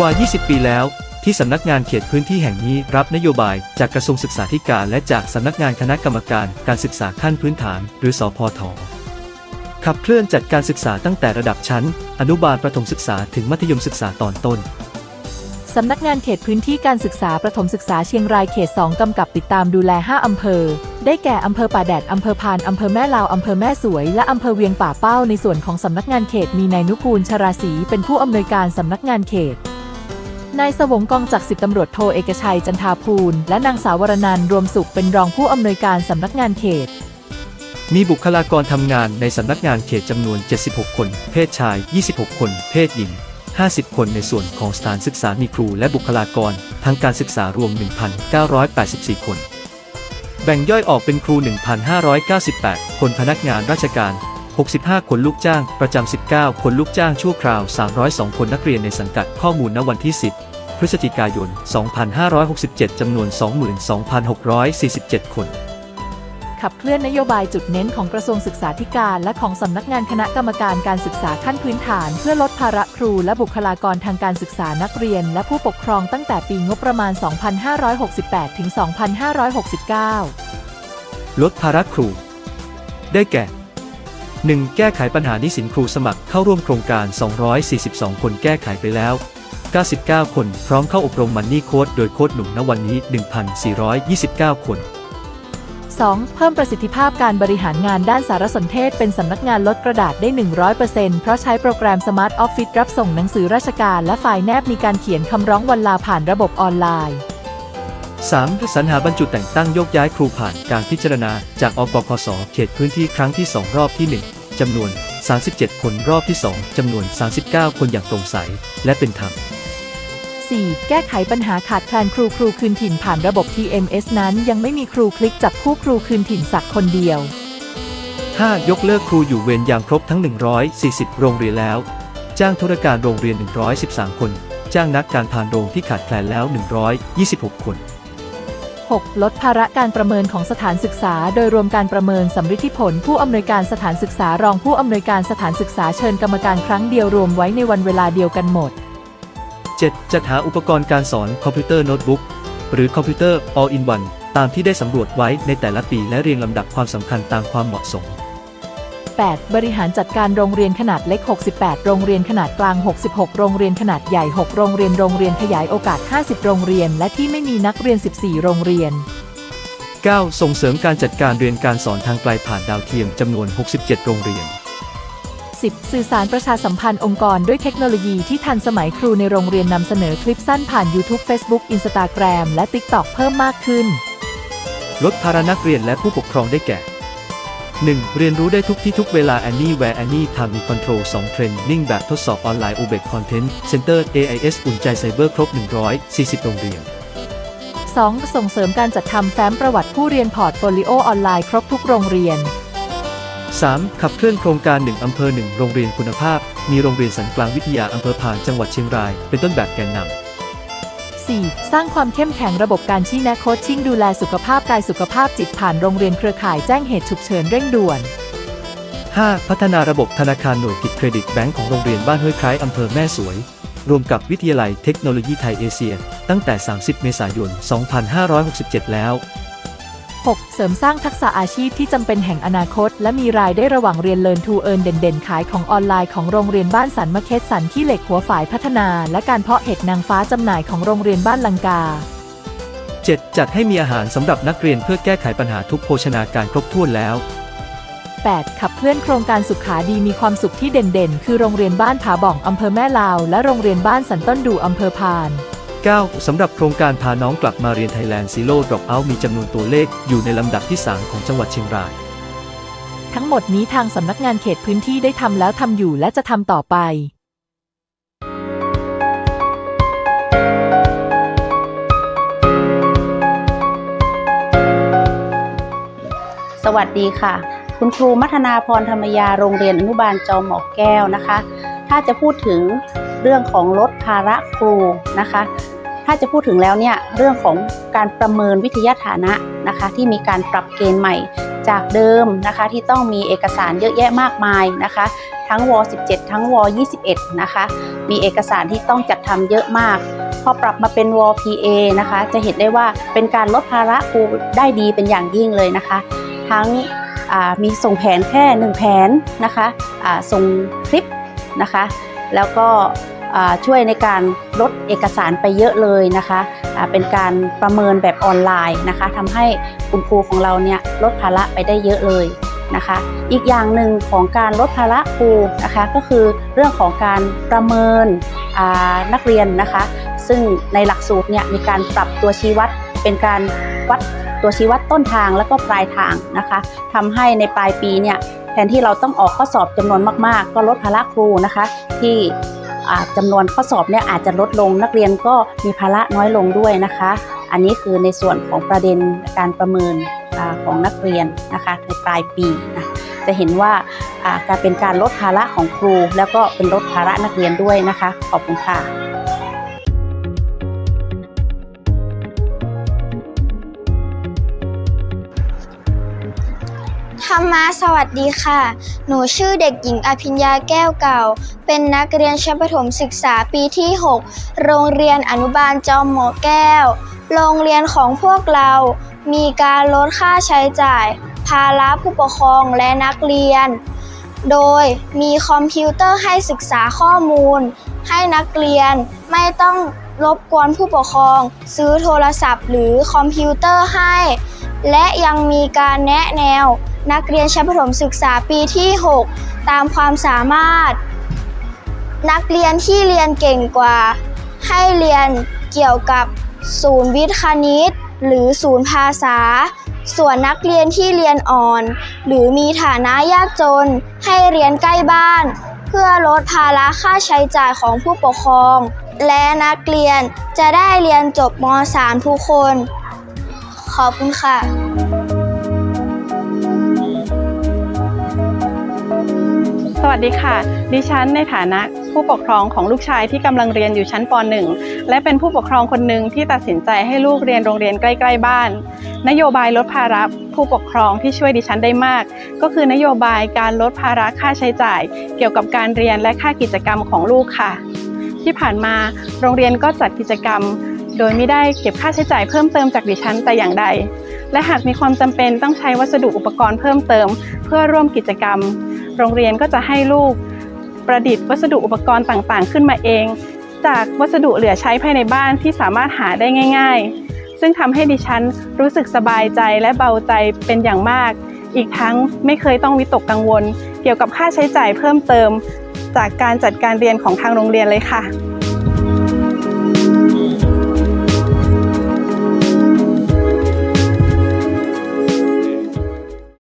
กว่า 20 ปีแล้ว ที่สำนักงานเขตพื้นที่แห่งนี้รับนโยบายจากกระทรวงศึกษาธิการและจากสำนักงานคณะกรรมการการศึกษาขั้นพื้นฐาน หรือสพทขับเคลื่อนจัดการศึกษาตั้งแต่ระดับชั้น อนุบาลประถมศึกษาถึงมัธยมศึกษาตอนต้นสำนักงานเขตพื้นที่การศึกษาประถมศึกษาเชียงรายเขต 2 กำกับติดตามดูแล 5 อำเภอ ได้แก่อำเภอป่าแดด อำเภอพาน อำเภอแม่ลาว อำเภอแม่สวย และอำเภอเวียงป่าเป้า ในส่วนของสำนักงานเขตมีนายนุกูลชราศีเป็นผู้อำนวยการสำนักงานเขต นายสวงกองจากสิบตำรวจโทเอกชัยจันทาภูล และนางสาววรนันรวมสุขเป็นรองผู้อำนวยการสำนักงานเขต มีบุคลากรทำงานในสำนักงานเขตจำนวน 76 คน เพศชาย 26 คน เพศหญิง 50 คนในส่วนของสถานศึกษามีครูและบุคลากรทางการศึกษารวม 1,984 คน แบ่งย่อยออกเป็นครู 1,598 คนพนักงานราชการ 65 คนลูกจ้าง ประจำ 19 คนลูกจ้างชั่วคราว 302 คนนักเรียนในสังกัดข้อมูลณวันที่ 10 พฤศจิกายน 2567 จำนวน 22,647 คน ขับเคลื่อนนโยบายจุดเน้นของกระทรวงศึกษาธิการและของสำนักงานคณะกรรมการการศึกษาขั้นพื้นฐาน เพื่อลดภาระครูและบุคลากรทางการศึกษานักเรียน และผู้ปกครองตั้งแต่ปีงบประมาณ 2568 ถึง 2569 ลดภาระครู ได้แก่ 1. แก้ไขปัญหาหนิสินครูสมัครเข้าร่วมโครงการ 242 คนแก้ไขไปแล้ว 99 คน พร้อมเข้าอบรมมันนี่โค้ดโดยโค้ดหนุ่มณวันนี้ 1,429 คน 2. เพิ่มประสิทธิภาพการบริหารงานด้านสารสนเทศเป็นสำนักงานลดกระดาษได้ 100%เพราะใช้โปรแกรม Smart Office รับส่งหนังสือราชการและไฟล์แนบมีการเขียนคำร้องวันลาผ่านระบบออนไลน์ 3. สรรหาบรรจุแต่งตั้งโยกย้ายครูผ่านการพิจารณาจากอกพศเขตพื้นที่ครั้งที่ 2 รอบที่1 จำนวน 37 คนรอบที่ 2จำนวน 39 คนอย่างโปร่งใส และเป็นธรรม 4. แก้ไขปัญหาขาดแคลนครูครูคืนถิ่นผ่านระบบ TMS นั้น ยังไม่มีครูคลิกจับคู่ครูคืนถิ่นสักคนเดียว 5. ยกเลิกครูอยู่เวรยามครบทั้ง 140 โรงเรียนแล้ว จ้างธุรการโรงเรียน 113 คน จ้างนักการพานโรงที่ขาดแคลนแล้ว 126 คน 6. ลดภาระการประเมินของสถานศึกษา โดยรวมการประเมินสำฤทธิผล ผู้อำนวยการสถานศึกษารองผู้อำนวยการสถานศึกษาเชิญกรรมการครั้งเดียวรวมไว้ในวันเวลาเดียวกันหมด 7. จัดหาอุปกรณ์การสอนคอมพิวเตอร์โน้ตบุ๊กหรือคอมพิวเตอร์ all in one ตามที่ได้สำรวจไว้ในแต่ละปีและเรียงลำดับความสำคัญตามความเหมาะสม 8. บริหารจัดการโรงเรียนขนาดเล็ก 68 โรงเรียนขนาดกลาง 66 โรงเรียนขนาดใหญ่ 6 โรงเรียน โรงเรียนขยายโอกาส 50 โรงเรียน และที่ไม่มีนักเรียน 14 โรงเรียน 9. ส่งเสริมการจัดการเรียนการสอนทางไกลผ่านดาวเทียมจำนวน 67 โรงเรียน 10. สื่อสารประชาสัมพันธ์องค์กรด้วยเทคโนโลยีที่ทันสมัยครูในโรงเรียนนำเสนอคลิปสั้นผ่าน YouTube Facebook Instagram และ TikTok เพิ่มมากขึ้น ลดภาระนักเรียนและผู้ปกครองได้แก่ 1. เรียนรู้ได้ทุกที่ทุกเวลา Anywhere Anytime มี Control 2 Training แบบทดสอบออนไลน์ UBEC Content Center AIS อุ่นใจไซเบอร์ครบ 140 โรงเรียน 2. ส่งเสริมการจัดทำแฟ้มประวัติผู้เรียนพอร์ตโฟลิโอออนไลน์ครบทุกโรงเรียน 3. ขับเคลื่อนโครงการ 1 อำเภอ 1 โรงเรียนคุณภาพ มีโรงเรียนสันกลางวิทยาอำเภอพานจังหวัดเชียงราย เป็นต้นแบบแกนนำ 4. สร้างความเข้มแข็งระบบการชี้แนะโคชชิ่งดูแลสุขภาพกายสุขภาพจิตผ่านโรงเรียนเครือข่ายแจ้งเหตุฉุกเฉินเร่งด่วน 5. พัฒนาระบบธนาคารหน่วยกิจเครดิตแบงก์ของโรงเรียนบ้านห้วยคล้ายอำเภอแม่สวย รวมกับวิทยาลัยเทคโนโลยีไทยเอเชีย ตั้งแต่ 30 เมษายน 2567 แล้ว 6. เสริมสร้างทักษะอาชีพที่จำเป็นแห่งอนาคต และมีรายได้ระหว่างเรียนเลินทูเอินเด่นๆ ขายของออนไลน์ของโรงเรียนบ้านสันมะเค็ดสันที่เหล็กหัวฝายพัฒนา และการเพาะเห็ดนางฟ้าจำหน่ายของโรงเรียนบ้านลังกา 7. จัดให้มีอาหารสำหรับนักเรียนเพื่อแก้ไขปัญหาทุกโภชนาการครบถ้วนแล้ว 8. ขับเคลื่อนโครงการสุขาดีมีความสุขที่เด่นๆ คือโรงเรียนบ้านผาบ่องอำเภอแม่ลาว และโรงเรียนบ้านสันต้นดูอำเภอพาน 9. สำหรับโครงการพาน้องกลับมาเรียนไทยแลนด์ซีโร่ดรอปเอามีจำนวนตัวเลขอยู่ในลำดับที่ 3 ของจังหวัดเชียงราย ทั้งหมดนี้ทางสำนักงานเขตพื้นที่ได้ทำแล้วทำอยู่และจะทำต่อไปสวัสดีค่ะ คุณครูมัฒนาพรธรรมยาโรงเรียนอนุบาลจอมหมอกแก้วนะคะ ถ้าจะพูดถึงเรื่องของลดภาระครูนะคะ ถ้าจะพูดถึงแล้วเนี่ยเรื่องของการประเมินวิทยาฐานะนะคะที่มีการปรับเกณฑ์ใหม่จากเดิมนะคะที่ต้องมีเอกสารเยอะแยะมากมายนะคะ ทั้งว17 ทั้งว21นะคะมีเอกสารที่ต้องจัดทำเยอะมาก พอปรับมาเป็นว PA นะคะ จะเห็นได้ว่าเป็นการลดภาระครูได้ดีเป็นอย่างยิ่งเลยนะคะ ทั้งมีส่งแผนแค่ 1 แผนนะคะส่งคลิปนะคะ แล้วก็ ช่วยในการลดเอกสารไปเยอะเลยนะคะเป็นการประเมินแบบออนไลน์นะคะทำให้คุณครูของเราเนี่ยลดภาระไปได้เยอะเลยนะคะ อีกอย่างหนึ่งของการลดภาระครูนะคะก็คือเรื่องของการประเมินนักเรียนนะคะ ซึ่งในหลักสูตรเนี่ยมีการปรับตัวชี้วัดเป็นการวัดตัวชี้วัดต้นทางแล้วก็ปลายทางนะคะทำให้ในปลายปีเนี่ยแทนที่เราต้องออกข้อสอบจำนวนมาก ๆ ก็ลดภาระครูนะคะ ที่ จำจำนวนข้อสอบเนี่ยอาจจะลดลง นักเรียนก็มีภาระน้อยลงด้วยนะคะ อันนี้คือในส่วนของประเด็นการประเมินอของนักเรียนนะคะในปลายปีนะจะเห็นว่าการเป็นการลดภาระของครู แล้วก็เป็นลดภาระนักเรียนด้วยนะคะ ขอบคุณค่ะ ธรรมะสวัสดีค่ะ หนูชื่อเด็กหญิงอภิญญาแก้วเก่า เป็นนักเรียนชั้นประถมศึกษาปีที่ 6 โรงเรียนอนุบาลจอมหมอแก้ว โรงเรียนของพวกเรา มีการลดค่าใช้จ่าย ภาระผู้ปกครองและนักเรียน โดยมีคอมพิวเตอร์ให้ศึกษาข้อมูล ให้นักเรียนไม่ต้องรบกวนผู้ปกครอง ซื้อโทรศัพท์หรือคอมพิวเตอร์ให้ และยังมีการแนะแนว นักเรียนชั้นประถมศึกษาปีที่ 6 ตามความสามารถ นักเรียนที่เรียนเก่งกว่า ให้เรียนเกี่ยวกับศูนย์วิทย์คณิต หรือศูนย์ภาษา ส่วนนักเรียนที่เรียนอ่อน หรือมีฐานะยากจน ให้เรียนใกล้บ้าน เพื่อลดภาระค่าใช้จ่ายของผู้ปกครอง และนักเรียนจะได้เรียนจบม .3 ทุกคน ขอบคุณค่ะ วัสดีค่ะ ดิฉันในฐานะผู้ปกครองของลูกชายที่กำลังเรียนอยู่ชั้นป .1 และเป็นผู้ปกครองคนหนึ่งที่ตัดสินใจให้ลูกเรียนโรงเรียนใกล้ ๆ บ้าน นโยบายลดภาระผู้ปกครองที่ช่วยดิฉันได้มาก ก็คือนโยบายการลดภาระค่าใช้จ่าย เกี่ยวกับการเรียนและค่ากิจกรรมของลูกค่ะ ที่ผ่านมาโรงเรียนก็จัดกิจกรรม โดยไม่ได้เก็บค่าใช้จ่ายเพิ่มเติมจากดิฉันแต่อย่างใด และหากมีความจำเป็นต้องใช้วัสดุอุปกรณ์เพิ่มเติม เพื่อร่วมกิจกรรม โรงเรียนก็จะให้ลูกประดิษฐ์วัสดุอุปกรณ์ต่างๆ ขึ้นมาเอง จากวัสดุเหลือใช้ภายในบ้านที่สามารถหาได้ง่าย ๆ ซึ่งทำให้ดิฉันรู้สึกสบายใจและเบาใจเป็นอย่างมาก อีกทั้งไม่เคยต้องวิตกกังวล เกี่ยวกับค่าใช้จ่ายเพิ่มเติม จากการจัดการเรียนของทางโรงเรียนเลยค่ะ